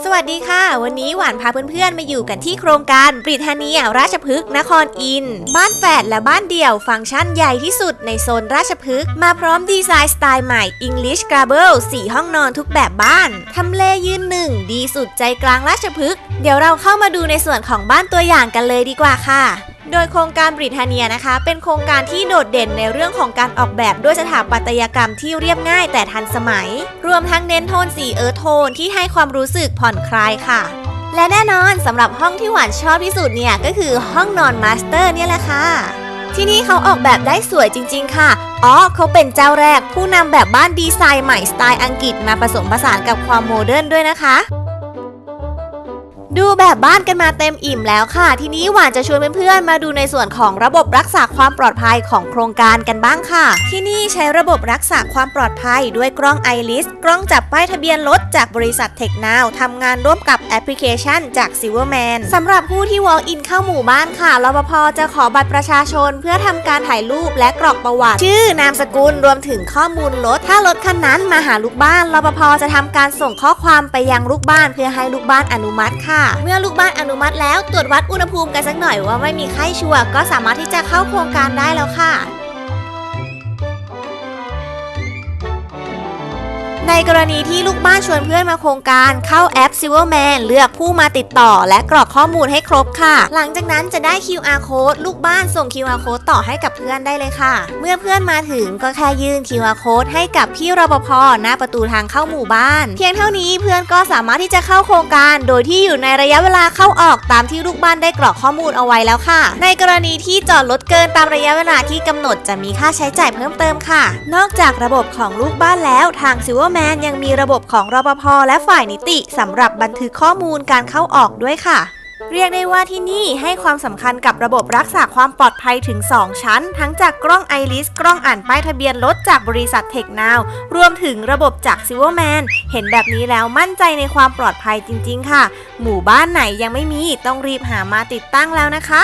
สวัสดีค่ะ วันนี้หวานพาเพื่อนๆ มาอยู่กันที่โครงการบริธานีราชพฤกษ์นครอินทร์บ้านแฝดและบ้านเดี่ยวฟังก์ชันใหญ่ที่สุดในโซนราชพฤกษ์มาพร้อมดีไซน์สไตล์ใหม่ English g a b l e 4ห้องนอนทุกแบบบ้านทำเลยืนหนึ่งดีสุดใจกลางราชพฤกษ์เดี๋ยวเราเข้ามาดูในส่วนของบ้านตัวอย่างกันเลยดีกว่าค่ะ โดยโครงการบริทาเนียนะคะ เป็นโครงการที่โดดเด่นในเรื่องของการออกแบบด้วยสถาปัตยกรรมที่เรียบง่ายแต่ทันสมัย รวมทั้งเน้นโทนสีเอิร์ธโทนที่ให้ความรู้สึกผ่อนคลายค่ะ และแน่นอนสำหรับห้องที่หวานชอบที่สุดเนี่ยก็คือห้องนอนมาสเตอร์เนี่ยแหละค่ะที่นี่เขาออกแบบได้สวยจริง ๆ ค่ะ อ๋อ เขาเป็นเจ้าแรกผู้นำแบบบ้านดีไซน์ใหม่สไตล์อังกฤษมาผสมผสานกับความโมเดิร์นด้วยนะคะ ดูแบบบ้านกันมาเต็มอิ่มแล้วค่ะ ทีนี้หวานจะชวนเพื่อนๆมาดูในส่วนของระบบรักษาความปลอดภัยของโครงการกันบ้างค่ะ ที่นี่ใช้ระบบรักษาความปลอดภัยด้วยกล้อง iRis กล้องจับป้ายทะเบียนรถจากบริษัท TechNow ทำงานร่วมกับแอปพลิเคชันจาก Silverman สำหรับผู้ที่ walk in เข้าหมู่บ้านค่ะรปภจะขอบัตรประชาชน เพื่อทำการถ่ายรูปและกรอกประวัติ ชื่อนามสกุลรวมถึงข้อมูลรถถ้ารถคันนั้นมาหาลูกบ้านรปภจะทำการส่งข้อความไปยังลูกบ้าน เพื่อให้ลูกบ้านอนุมัติค่ะเมื่อลูกบ้านอนุมัติแล้วตรวจวัดอุณหภูมิกันสักหน่อยว่าไม่มีไข้ชัวร์ก็สามารถที่จะเข้าโครงการได้แล้วค่ะ ในกรณีที่ลูกบ้านชวนเพื่อนมาโครงการเข้าแอป Silverman เลือกผู้มาติดต่อและกรอกข้อมูลให้ครบค่ะ หลังจากนั้นจะได้ QR code ลูกบ้านส่ง QR code ต่อให้กับเพื่อนได้เลยค่ะ เมื่อเพื่อนมาถึงก็แค่ยื่น QR code ให้กับพี่รปภหน้าประตูทางเข้าหมู่บ้าน เพียงเท่านี้เพื่อนก็สามารถที่จะเข้าโครงการ โดยที่อยู่ในระยะเวลาเข้าออกตามที่ลูกบ้านได้กรอกข้อมูลเอาไว้แล้วค่ะ ในกรณีที่จอดรถเกินตามระยะเวลาที่กำหนดจะมีค่าใช้จ่ายเพิ่มเติมค่ะ นอกจากระบบของลูกบ้านแล้วทาง Silverman แม้ยังมีระบบของรปภและฝ่ายนิติสำหรับบันทึกข้อมูลการเข้าออกด้วยค่ะ เรียกได้ว่าที่นี่ให้ความสำคัญกับระบบรักษาความปลอดภัยถึง 2 ชั้น ทั้งจากกล้อง iRis กล้องอ่านป้ายทะเบียนรถจากบริษัท TechNow รวมถึงระบบจาก Silverman เห็นแบบนี้แล้วมั่นใจในความปลอดภัยจริง ๆ ค่ะ หมู่บ้านไหนยังไม่มีต้องรีบหามาติดตั้งแล้วนะคะ